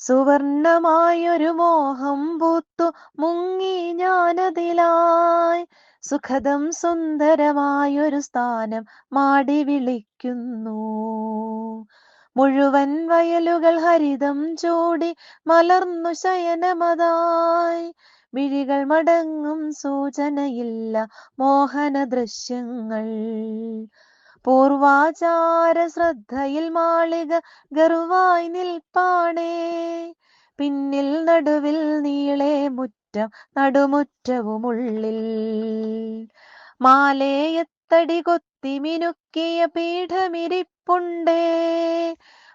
സുവർണമായൊരു മോഹം പൂത്തു മുങ്ങി ഞാനതിലായി. സുഖദം സുന്ദരമായൊരു സ്ഥാനം മാടി വിളിക്കുന്നു. മുഴുവൻ വയലുകൾ ഹരിതം ചൂടി മലർന്നു ശയനമതായി. വിഴികൾ മടങ്ങും സൂചനയില്ല മോഹന ദൃശ്യങ്ങൾ പൂർവാചാര ശ്രദ്ധയിൽ മാളിക ഗർവായി നിൽപ്പാണേ. പിന്നിൽ നടുവിൽ നീളെ മുറ്റം നടുമുറ്റവുമുള്ളിൽ മാലേയത്തടി കൊത്തി മിനുക്കിയ പീഠമിരിപ്പുണ്ടേ.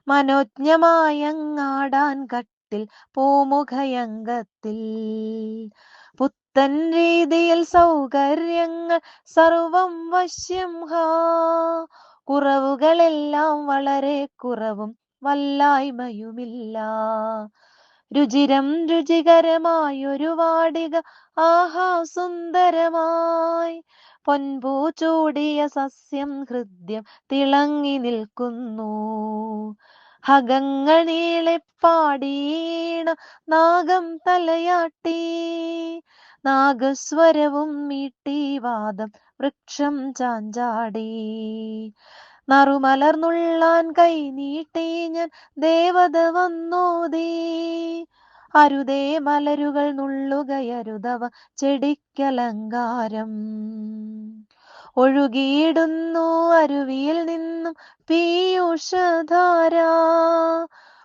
മനോജ്ഞമായങ്ങാടാൻ കട്ടിൽ പൂമുഖയങ്കത്തിൽ. പുത്തൻ രീതിയിൽ സൗകര്യങ്ങൾ സർവം വശ്യം ഹാ. കുറവുകളെല്ലാം വളരെ കുറവും വല്ലായ്മയുമില്ല. രുചിരം രുചികരമായൊരു വാടിക ആഹാ സുന്ദരമായി. പൊൻപൂ ചൂടിയ സസ്യം ഹൃദ്യം തിളങ്ങി നിൽക്കുന്നു. ഹകങ്ങൾ പാടീണ നാഗം തലയാട്ടി. നാഗസ്വരവും മീട്ടി വാദം വൃക്ഷം ചാഞ്ചാടി. നറുമലർന്നുള്ളാൻ കൈ നീട്ടി ഞാൻ ദേവത വന്നോതീ അരുതേ മലരുകൾ നുള്ളുകയരുതവ ചെടിക്കലങ്കാരം. ഒഴുകിയിടുന്നു അരുവിയിൽ നിന്നും പീയൂഷധാര.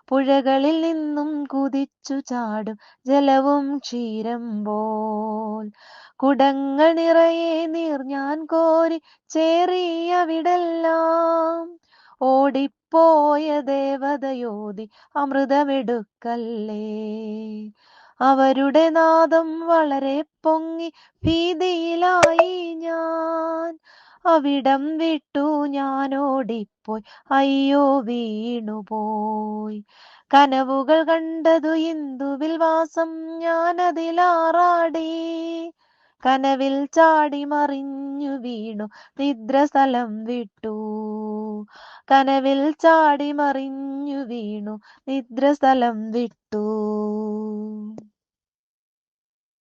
പുഴകളിൽ നിന്നും കുതിച്ചു ചാടും ജലവും ക്ഷീരം പോൽ. കുടങ്ങൾ നിറയെ നീർ ഞാൻ കോരി ചേറിയ വിടെല്ലാം. ഓടിപ്പോയ ദേവതയോതി അമൃതമെടുക്കല്ലേ. അവരുടെ നാദം വളരെ പൊങ്ങി ഭീതിയിലായി ഞാൻ. അവിടം വിട്ടു ഞാൻ ഓടിപ്പോയി അയ്യോ വീണുപോയി. കനവുകൾ കണ്ടതു ഇന്ദുവിൽ വാസം ഞാനതിലാറാടി. കനവിൽ ചാടി മറിഞ്ഞു വീണു നിദ്രസ്ഥലം വിട്ടു. കനവിൽ ചാടി മറിഞ്ഞു വീണു നിദ്രസ്ഥലം വിട്ടു.